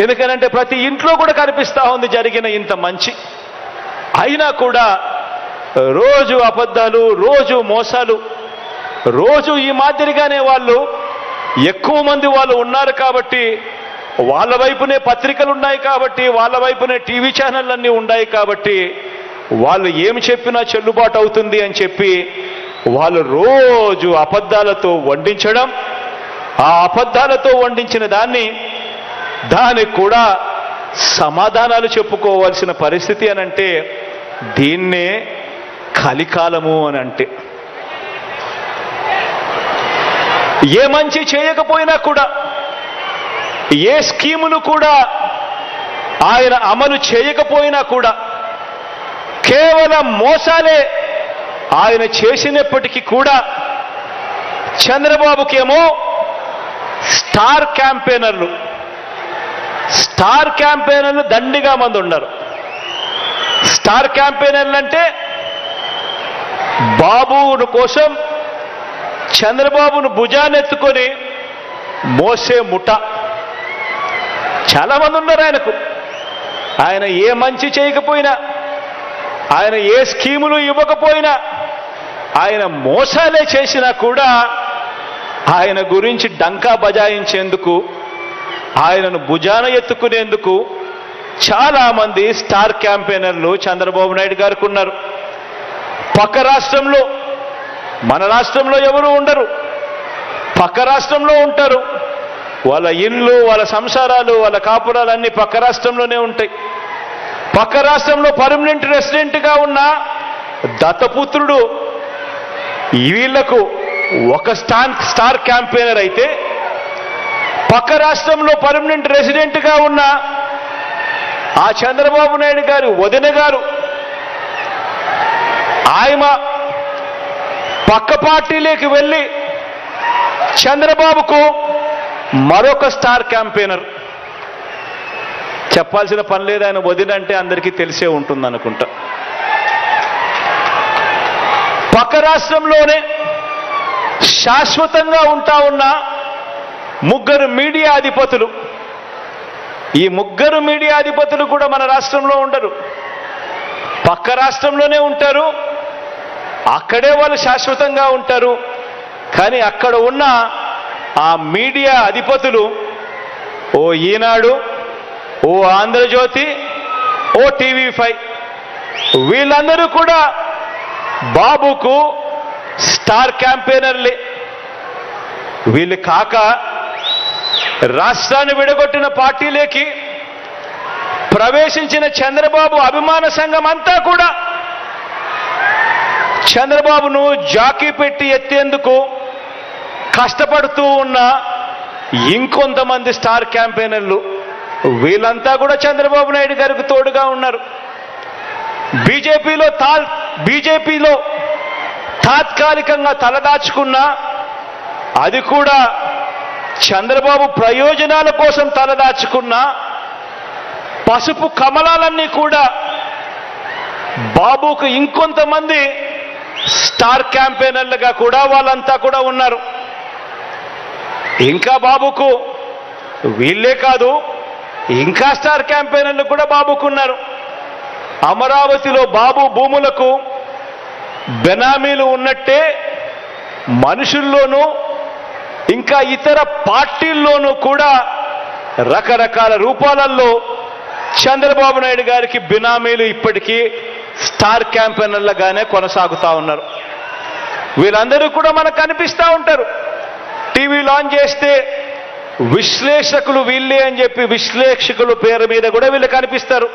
ఎందుకనంటే ప్రతి ఇంట్లో కూడా కనిపిస్తూ ఉంది జరిగిన ఇంత మంచి. అయినా కూడా రోజు అబద్ధాలు రోజు మోసాలు రోజు ఈ మాదిరిగానే వాళ్ళు ఎక్కువ మంది వాళ్ళు ఉన్నారు కాబట్టి వాళ్ళ వైపునే పత్రికలు ఉన్నాయి కాబట్టి వాళ్ళ వైపునే టీవీ ఛానళ్ళన్నీ ఉన్నాయి కాబట్టి వాళ్ళు ఏమి చెప్పినా చెల్లుబాటు అవుతుంది అని చెప్పి వాళ్ళు రోజు అబద్ధాలతో వండించడం ఆ అబద్ధాలతో వండించిన దాన్ని దానికి కూడా సమాధానాలు చెప్పుకోవాల్సిన పరిస్థితి అని అంటే దీన్నే కలికాలము అని అంటే. ఏ మంచి చేయకపోయినా కూడా ఏ స్కీమును కూడా ఆయన అమలు చేయకపోయినా కూడా కేవలం మోసాలే ఆయన చేసినప్పటికీ కూడా చంద్రబాబుకేమో స్టార్ క్యాంపెయినర్లు స్టార్ క్యాంపెయినర్లు దండిగా మంది ఉన్నారు. స్టార్ క్యాంపెయినర్లు అంటే బాబును కోసం చంద్రబాబును భుజానెత్తుకొని మోసే ముఠ. చాలా మంది ఉన్నారు ఆయనకు. ఆయన ఏ మంచి చేయకపోయినా ఆయన ఏ స్కీములు ఇవ్వకపోయినా ఆయన మోసాలే చేసినా కూడా ఆయన గురించి డంకా బజాయించేందుకు ఆయనను భుజాన ఎత్తుకునేందుకు చాలామంది స్టార్ క్యాంపెయినర్లు చంద్రబాబు నాయుడు గారికి ఉన్నారు. పక్క రాష్ట్రంలో మన రాష్ట్రంలో ఎవరు ఉండరు. పక్క రాష్ట్రంలో ఉంటారు. వాళ్ళ ఇల్లు వాళ్ళ సంసారాలు వాళ్ళ కాపురాలు అన్ని పక్క రాష్ట్రంలోనే ఉంటాయి. పక్క రాష్ట్రంలో పర్మనెంట్ రెసిడెంట్గా ఉన్న దత్తపుత్రుడు వీళ్ళకు ఒక స్టాన్ స్టార్ క్యాంపెయినర్ అయితే పక్క రాష్ట్రంలో పర్మనెంట్ రెసిడెంట్గా ఉన్న ఆ చంద్రబాబు నాయుడు గారు వదిన గారు ఆయన పక్క పార్టీలోకి వెళ్ళి చంద్రబాబుకు మరొక స్టార్ క్యాంపెయినర్. చెప్పాల్సిన పని లేదు ఆయన వదినంటే అందరికీ తెలిసే ఉంటుంది అనుకుంటా. పక్క రాష్ట్రంలోనే శాశ్వతంగా ఉంటా ఉన్న ముగ్గురు మీడియా అధిపతులు. ఈ ముగ్గురు మీడియా అధిపతులు కూడా మన రాష్ట్రంలో ఉండరు. పక్క రాష్ట్రంలోనే ఉంటారు. అక్కడే వాళ్ళు శాశ్వతంగా ఉంటారు. కానీ అక్కడ ఉన్న ఆ మీడియా అధిపతులు ఓ ఈనాడు ఓ ఆంధ్రజ్యోతి ఓ టీవీ ఫైవ్ వీళ్ళందరూ కూడా బాబుకు స్టార్ క్యాంపెయినర్లే. వీళ్ళు కాక రాష్ట్రాన్ని విడగొట్టిన పార్టీలేకి ప్రవేశించిన చంద్రబాబు అభిమాన సంఘం అంతా కూడా చంద్రబాబును జాకీ పెట్టి ఎత్తేందుకు కష్టపడుతూ ఉన్న ఇంకొంతమంది స్టార్ క్యాంపెయినర్లు వీళ్ళంతా కూడా చంద్రబాబు నాయుడు గారికి తోడుగా ఉన్నారు. బీజేపీలో తా బీజేపీలో తాత్కాలికంగా తలదాచుకున్న అది కూడా చంద్రబాబు ప్రయోజనాల కోసం తలదాచుకున్న పసుపు కమలాలన్నీ కూడా బాబుకు ఇంకొంతమంది స్టార్ క్యాంపెయినర్లుగా కూడా వాళ్ళంతా కూడా ఉన్నారు. ఇంకా బాబుకు వీళ్ళే కాదు ఇంకా స్టార్ క్యాంపెయినర్లు కూడా బాబుకున్నారు. అమరావతిలో బాబు భూములకు బెనామీలు ఉన్నట్టే మనుషుల్లోనూ ఇంకా ఇతర పార్టీల్లోనూ కూడా రకరకాల రూపాలలో చంద్రబాబు నాయుడు గారికి బినామీలు ఇప్పటికీ స్టార్ క్యాంపెయినర్లుగానే కొనసాగుతా ఉన్నారు. వీళ్ళందరూ కూడా మనకు కనిపిస్తూ ఉంటారు. టీవీ లాంచ్ చేస్తే విశ్లేషకులు వీళ్ళే అని చెప్పి విశ్లేషకుల పేరు మీద కూడా వీళ్ళు కనిపిస్తారు.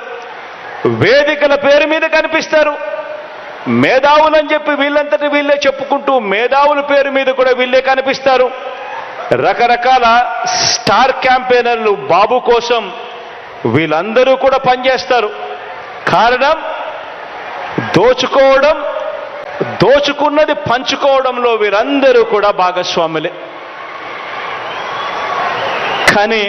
వేదికల పేరు మీద కనిపిస్తారు. మేధావులని చెప్పి వీళ్ళంతటి వీళ్ళే చెప్పుకుంటూ మేధావుల పేరు మీద కూడా వీళ్ళే కనిపిస్తారు. రకరకాల స్టార్ క్యాంపెయినర్లు బాబు కోసం వీళ్ళందరూ కూడా పనిచేస్తారు. కారణం దోచుకోవడం దోచుకున్నది పంచుకోవడంలో వీరందరూ కూడా భాగస్వాములే. కానీ